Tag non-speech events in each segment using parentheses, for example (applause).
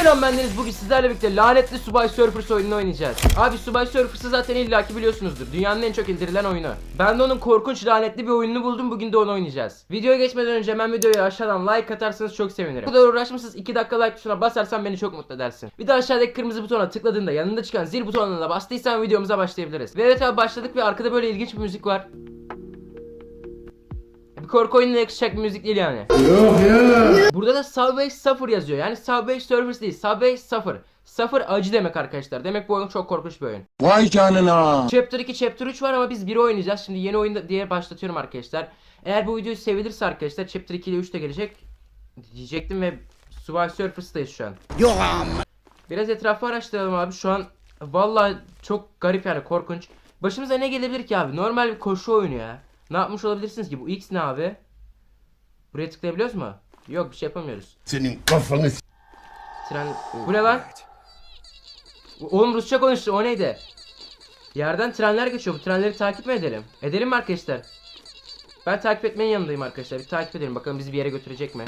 Selam bendeniz bugün sizlerle birlikte lanetli Subway Surfers oyununu oynayacağız. Abi Subway Surfers'ı zaten illaki biliyorsunuzdur. Dünyanın en çok indirilen oyunu. Ben de onun korkunç lanetli bir oyununu buldum. Bugün de onu oynayacağız. Videoya geçmeden önce hemen videoyu aşağıdan like atarsanız çok sevinirim. Bu kadar uğraşmışsınız 2 dakika like tuşuna basarsan beni çok mutlu edersin. Bir de aşağıdaki kırmızı butona tıkladığında yanında çıkan zil butonuna da bastıysan videomuza başlayabiliriz. Ve evet abi başladık ve arkada böyle ilginç bir müzik var. Korku oyununa yakışacak bir müzik değil yani. Burada da Subway Suffer yazıyor. Yani Subway Surfers değil. Subway Suffer. Suffer acı demek arkadaşlar. Demek bu oyun çok korkunç bir oyun. Vay canına. Chapter 2, Chapter 3 var ama biz biri oynayacağız. Şimdi yeni oyunda diye başlatıyorum arkadaşlar. Eğer bu videoyu sevilirse arkadaşlar Chapter 2 ile 3 de gelecek. Diyecektim ve Subway Surfers'tayız şu an. Yok. Biraz etrafı araştıralım abi. Şu an vallahi çok garip yani korkunç. Başımıza ne gelebilir ki abi? Normal bir koşu oyunu ya. Ne yapmış olabilirsiniz ki? Bu X ne abi? Buraya tıklayabiliyoruz mu? Yok bir şey yapamıyoruz. Senin kafanı s- Tren... Bu ne lan? Oğlum Rusça konuştu o neydi? Yerden trenler geçiyor. Bu trenleri takip mi edelim? Edelim mi arkadaşlar? Ben takip etmenin yanındayım arkadaşlar. Bir takip edelim bakalım bizi bir yere götürecek mi?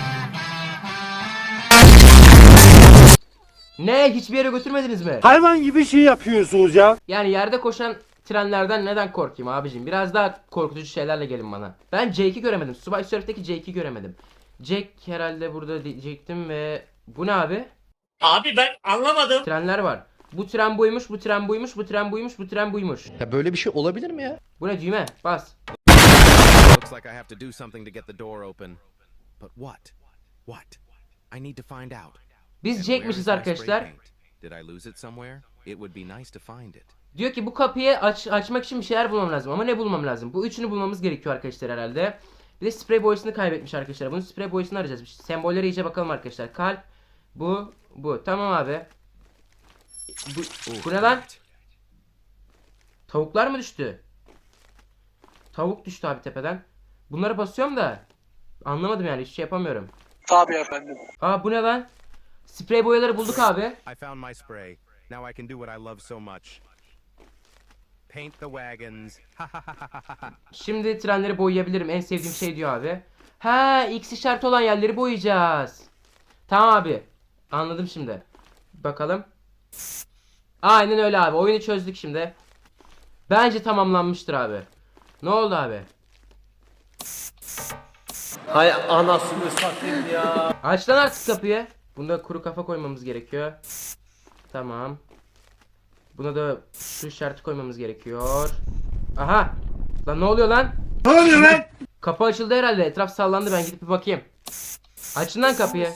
Ne? Hiçbir yere götürmediniz mi? Hayvan gibi şey yapıyorsunuz ya. Yani yerde koşan trenlerden neden korkayım abicim? Biraz daha korkutucu şeylerle gelin bana. Ben Jake'i göremedim. Subway Surf'teki Jake'i göremedim. Jake herhalde burada diyecektim ve... Bu ne abi? Abi ben anlamadım. Trenler var. Bu tren buymuş, bu tren buymuş, bu tren buymuş, bu tren buymuş. Ya böyle bir şey olabilir mi ya? Bu ne düğme? Bas. Looks like I have to do something to get the door open. But what? What? I need to find out. Biz Jake'mişiz arkadaşlar. Did I lose it somewhere? It would be nice to find it. Diyor ki bu kapıyı aç, açmak için bir şeyler bulmam lazım. Ama ne bulmam lazım? Bu üçünü bulmamız gerekiyor arkadaşlar herhalde. Bir de sprey boyasını kaybetmiş arkadaşlar. Bunun sprey boyasını arayacağız. Sembollere iyice bakalım arkadaşlar. Kalp. Bu. Bu. Tamam abi. Bu, bu ne lan? Tavuklar mı düştü? Tavuk düştü abi tepeden. Bunları basıyorum da. Anlamadım yani. Hiçbir şey yapamıyorum. Tabii efendim. Aa bu ne lan? Sprey boyaları bulduk abi. I found my spray. Now I can do what I love so much. Paint the wagons. (laughs) Şimdi trenleri boyayabilirim. En sevdiğim şey diyor abi. Ha, X işareti olan yerleri boyayacağız. Tamam abi. Anladım şimdi. Bakalım. Aynen öyle abi. Oyunu çözdük şimdi. Bence tamamlanmıştır abi. Ne oldu abi? Hay anasını satayım ya. Aç lan artık kapıyı. Bunda kuru kafa koymamız gerekiyor. Tamam. Buna da şu işareti koymamız gerekiyor. Aha. Lan ne oluyor lan? Ne oluyor lan? Kapı açıldı herhalde. Etraf sallandı. Ben gidip bir bakayım. Açın lan kapıyı.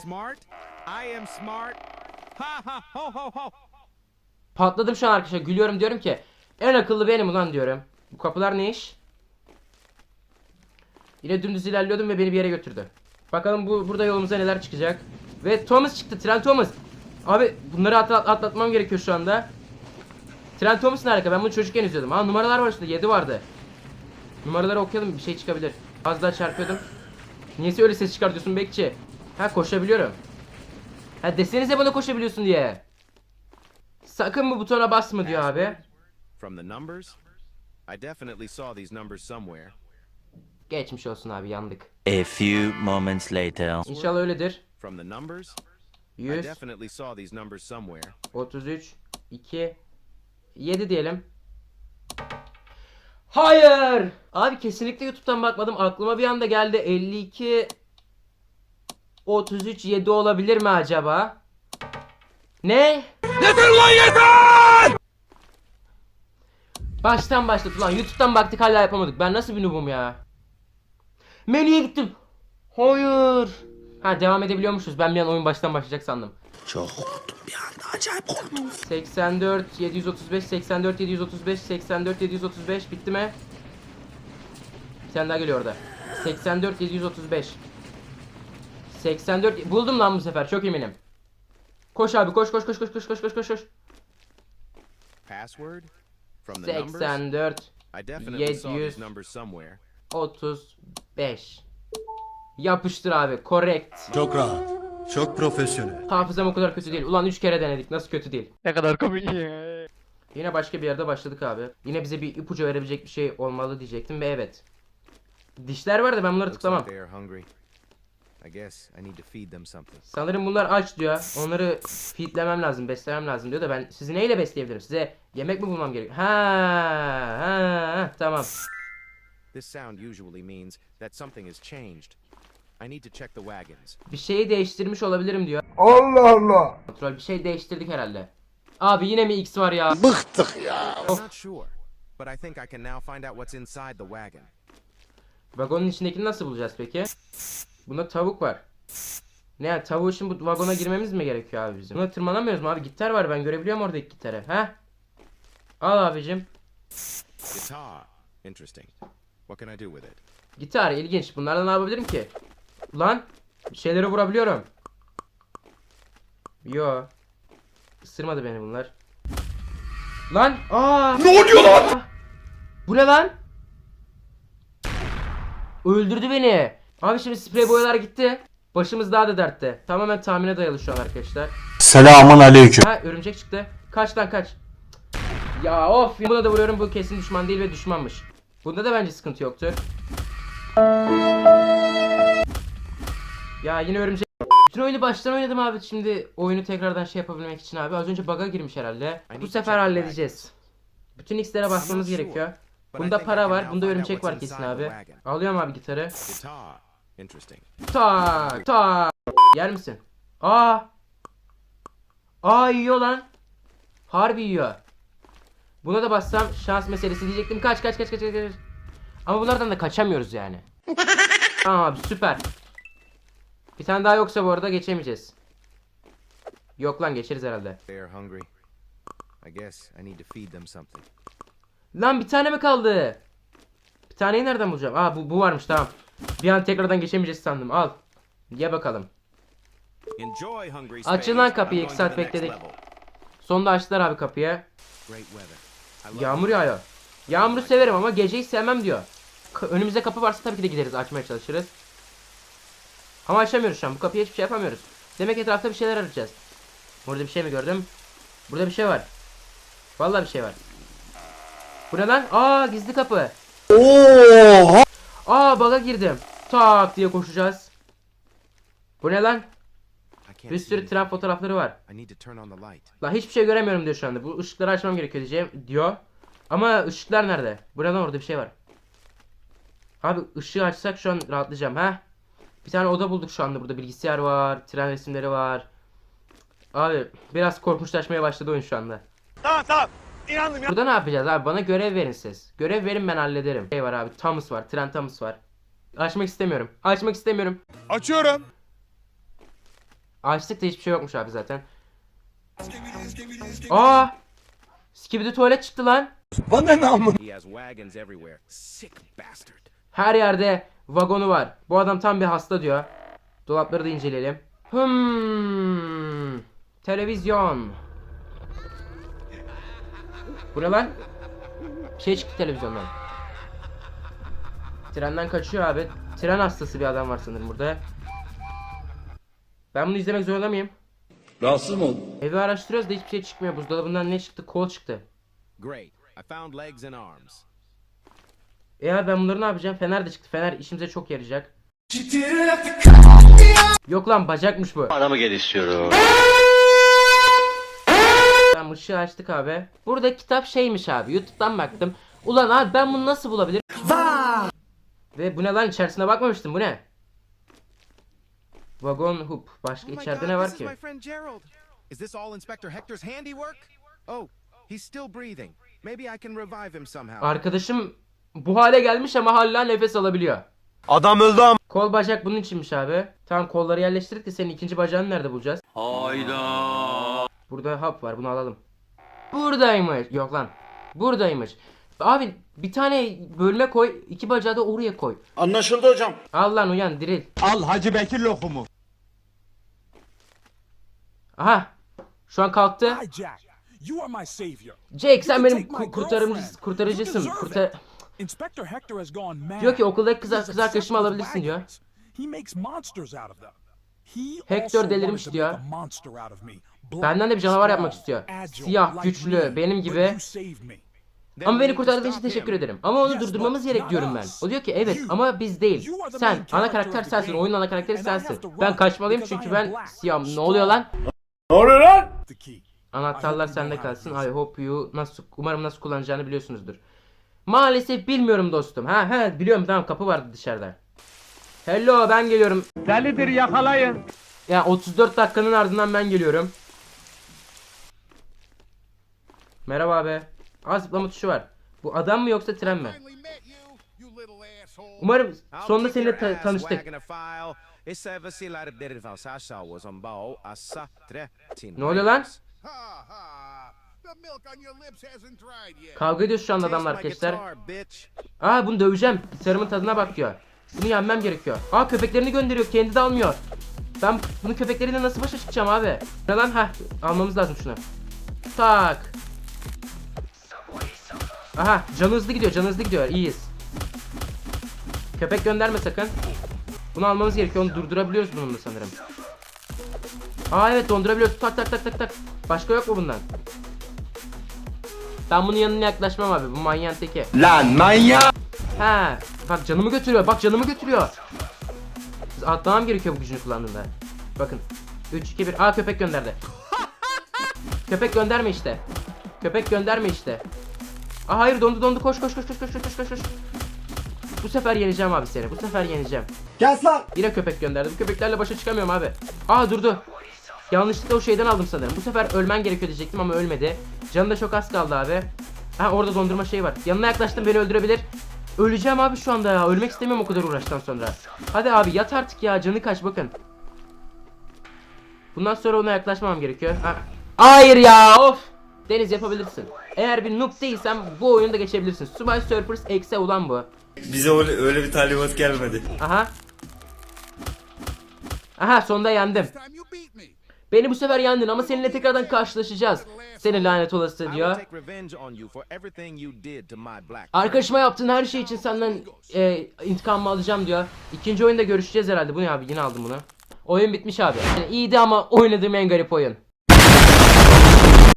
Patladım şu an arkadaşlar. Gülüyorum diyorum ki. En akıllı benim ulan diyorum. Bu kapılar ne iş? Yine dümdüz ilerliyordum ve beni bir yere götürdü. Bakalım bu burada yolumuza neler çıkacak. Ve Thomas çıktı. Trent Thomas. Abi bunları atlat, atlatmam gerekiyor şu anda. Trent Thomas ne alaka? Ben bunu çocukken izliyordum. Aa numaralar var üstünde. 7 vardı. Numaraları okuyalım bir şey çıkabilir. Az daha çarpıyordum. Niyeyse öyle ses çıkartıyorsun bekçi? Ha koşabiliyorum. Ha desenize bana koşabiliyorsun diye. Sakın bu butona basma diyor abi. From the numbers? I definitely saw these numbers somewhere. Geçmiş olsun abi yandık. A few moments later. İnşallah öyledir. From the numbers? I 100, definitely saw these numbers somewhere. 33, 2, 7 diyelim. Hayır! Abi kesinlikle YouTube'dan bakmadım. Aklıma bir anda geldi. 52 33 7 olabilir mi acaba? Ne? Yeter lan yeter! Baştan başlat ulan. YouTube'dan baktık hala yapamadık. Ben nasıl bir noobum ya? Menüye gittim. Hayır. Ha devam edebiliyormuşuz. Ben bir an oyun baştan başlayacak sandım. Çok korktum bir anda. Acayip korktum. 84 735 84 735 84 735 bitti mi? Bir tane daha geliyor orada. 84 735. 84 buldum lan bu sefer çok eminim. Koş abi koş koş koş koş koş koş koş koş koş. 84 735. Yapıştır abi correct. Çok rahat. Çok profesyonel. Hafızam o kadar kötü değil. Ulan 3 kere denedik nasıl kötü değil. Ne kadar komik ya. Yine başka bir yerde başladık abi. Yine bize bir ipucu verebilecek bir şey olmalı diyecektim ve evet. Dişler var da ben bunları tıklamam. like they are hungry. I guess I need to feed them something. Sanırım bunlar aç diyor. Onları feedlemem lazım, beslemem lazım diyor da ben sizi neyle besleyebilirim? Size yemek mi bulmam gerekiyor? Ha, ha, ha, tamam. This sound usually means that something has changed. I need to check the wagons. Bir şeyi değiştirmiş olabilirim diyor. Allah Allah. Kontrol bir şey değiştirdik herhalde. Abi yine mi X var ya? Bıktık ya. I'm not sure, but I think I can now find out what's inside the wagon. Vagonun içindekini nasıl bulacağız peki? Bunda tavuk var. Ne yani tavuğu için bu vagona girmemiz mi gerekiyor abi bizim? Buna tırmanamıyoruz mu abi? Gitar var ben görebiliyorum oradaki gitarı. Ha? Al abicim. Guitar. Interesting. What can I do with it? Gitar ilginç. Bunlarla ne yapabilirim ki? Lan bir şeyleri vurabiliyorum. Yo. Isırmadı beni bunlar. Lan aa! Ne oluyor lan? Bu ne lan? Öldürdü beni. Abi şimdi sprey boyalar gitti. Başımız daha da dertte. Tamamen tahmine dayalı şu an arkadaşlar. Selamun aleyküm. Ha örümcek çıktı. Kaç lan kaç. Ya of. Buna da vuruyorum bu kesin düşman değil ve düşmanmış. Bunda da bence sıkıntı yoktur. Ya yine örümcek. Bütün oyunu baştan oynadım abi şimdi oyunu tekrardan şey yapabilmek için abi. Az önce bug'a girmiş herhalde. Bu sefer halledeceğiz. Bütün X'lere basmamız gerekiyor. Bunda para var, bunda örümcek var kesin abi. Alıyorum abi gitarı. Tak tak. Yer misin? Aa. Aa yiyor lan. Harbi yiyor. Buna da bassam şans meselesi diyecektim. Kaç kaç kaç kaç kaç. kaç. Ama bunlardan da kaçamıyoruz yani. (laughs) tamam abi süper. Bir tane daha yoksa bu arada geçemeyeceğiz. Yok lan geçeriz herhalde. They are hungry. I guess I need to feed them something. Lan bir tane mi kaldı? Bir taneyi nereden bulacağım? Aa bu, bu varmış tamam. Bir an tekrardan geçemeyeceğiz sandım. Al. Ye bakalım. Açın lan kapıyı, I'm iki going saat bekledik. Sonunda açtılar abi kapıyı. Yağmur yağıyor. Yağmuru severim ama geceyi sevmem diyor. Ka- önümüzde kapı varsa tabii ki de gideriz açmaya çalışırız. Ama açamıyoruz şu an. Bu kapıya hiçbir şey yapamıyoruz. Demek etrafta bir şeyler arayacağız. Burada bir şey mi gördüm? Burada bir şey var. Vallahi bir şey var. Bu ne lan? Aa gizli kapı. Oha. Aa baga girdim. Tak diye koşacağız. Bu ne lan? Bir sürü tren fotoğrafları var. Lan hiçbir şey göremiyorum diyor şu anda. Bu ışıkları açmam gerekiyor diyeceğim diyor. Ama ışıklar nerede? Buradan orada bir şey var. Abi ışığı açsak şu an rahatlayacağım ha. Bir tane oda bulduk şu anda burada. Bilgisayar var, tren resimleri var. Abi biraz korkunçlaşmaya başladı oyun şu anda. Tamam tamam. İnandım ya. Burada ne yapacağız abi? Bana görev verin siz. Görev verin ben hallederim. Şey var abi. Thomas var. Tren Thomas var. Açmak istemiyorum. Açmak istemiyorum. Açıyorum. Açtık da hiçbir şey yokmuş abi zaten. Aa! Skibidi tuvalet çıktı lan. Bana ne amın? Her yerde vagonu var. Bu adam tam bir hasta diyor. Dolapları da inceleyelim. Hmm. Televizyon. Bu ne lan? Bir şey çıktı televizyondan. Trenden kaçıyor abi. Tren hastası bir adam var sanırım burada. Ben bunu izlemek zorunda mıyım? Rahatsız mı oldun? Evi araştırıyoruz da hiçbir şey çıkmıyor. Buzdolabından ne çıktı? Kol çıktı. Great. I found legs and arms. E abi ben bunları ne yapacağım? Fener de çıktı. Fener işimize çok yarayacak. Yok lan bacakmış bu. Adamı geliştiriyorum. Tamam ışığı açtık abi. Burada kitap şeymiş abi. Youtube'dan baktım. Ulan abi ben bunu nasıl bulabilirim? Ve bu ne lan içerisine bakmamıştım. Bu ne? Vagon hoop. Başka Oh içeride God, ne var ki? Is this all Inspector Hector's handiwork? Oh, he's still breathing. Maybe I can revive him somehow. Arkadaşım bu hale gelmiş ama hala nefes alabiliyor. Adam öldü ama. Kol bacak bunun içinmiş abi. Tamam kolları yerleştirdik de senin ikinci bacağını nerede bulacağız? Hayda. Burada hap var bunu alalım. Buradaymış. Yok lan. Buradaymış. Abi bir tane bölme koy. iki bacağı da oraya koy. Anlaşıldı hocam. Al lan uyan diril. Al Hacı Bekir lokumu. Aha. Şu an kalktı. Jack. Sen benim ku- girlfriend. kurtarıcısın. Kurtar it. Inspector Hector has gone mad. Diyor ki okuldaki kız, kız arkadaşımı alabilirsin diyor. wagons. He makes monsters out of them. He Hector delirmiş diyor. Benden de bir canavar yapmak istiyor. Siyah, güçlü, me. benim gibi. Ama beni kurtardığın için teşekkür ederim. Ama onu durdurmamız gerek diyorum ben. O diyor ki evet ama biz değil. Sen ana karakter sensin. Oyunun ana karakteri sensin. Ben kaçmalıyım çünkü ben siyahım. Ne oluyor lan? Ne oluyor lan? Anahtarlar sende kalsın. I hope you nasıl umarım nasıl kullanacağını biliyorsunuzdur. Maalesef bilmiyorum dostum. Ha ha biliyorum tamam kapı vardı dışarıda. Hello ben geliyorum. Delidir yakalayın. Ya 34 dakikanın ardından ben geliyorum. Merhaba abi. Aa zıplama tuşu var. Bu adam mı yoksa tren mi? Umarım sonunda seninle ta- tanıştık. Ne oluyor lan? Kavga ediyoruz şu anda adamlar arkadaşlar. Aa bunu döveceğim. Gitarımın tadına bak diyor. Bunu yenmem gerekiyor. Aa köpeklerini gönderiyor. Kendi de almıyor. Ben bunu köpekleriyle nasıl başa çıkacağım abi? Ne lan? Heh almamız lazım şunu. Tak. Aha canı hızlı gidiyor. Canı hızlı gidiyor. İyiyiz. Köpek gönderme sakın. Bunu almamız gerekiyor. Onu durdurabiliyoruz bununla sanırım. Aa evet dondurabiliyoruz. Tak tak tak tak tak. Başka yok mu bundan? Ben bunun yanına yaklaşmam abi. Bu manyağın teki. Lan manyak. He. Bak canımı götürüyor. Bak canımı götürüyor. Atlamam gerekiyor bu gücünü kullandığında. Bakın. 3 2 1. Aa köpek gönderdi. (laughs) köpek gönderme işte. Köpek gönderme işte. Aa hayır dondu dondu koş koş koş koş koş koş koş koş. Bu sefer yeneceğim abi seni. Bu sefer yeneceğim. Gel lan. Yine köpek gönderdi. Bu köpeklerle başa çıkamıyorum abi. Aa durdu. Yanlışlıkla o şeyden aldım sanırım. Bu sefer ölmen gerekiyor diyecektim ama ölmedi. Canı da çok az kaldı abi. Ha orada dondurma şeyi var. Yanına yaklaştım beni öldürebilir. Öleceğim abi şu anda ya. Ölmek istemiyorum o kadar uğraştan sonra. Hadi abi yat artık ya. Canı kaç bakın. Bundan sonra ona yaklaşmamam gerekiyor. Ha. Hayır ya of. Deniz yapabilirsin. Eğer bir noob değilsen bu oyunu da geçebilirsin. Subway Surfers X'e ulan bu. Bize öyle, öyle bir talimat gelmedi. Aha. Aha sonunda yendim. This time you beat me. Beni bu sefer yendin ama seninle tekrardan karşılaşacağız. Seni lanet olası diyor. Arkadaşıma yaptığın her şey için senden e, intikamımı alacağım diyor. İkinci oyunda görüşeceğiz herhalde. Bu ne abi yine aldım bunu. Oyun bitmiş abi. Yani iyiydi ama oynadığım en garip oyun.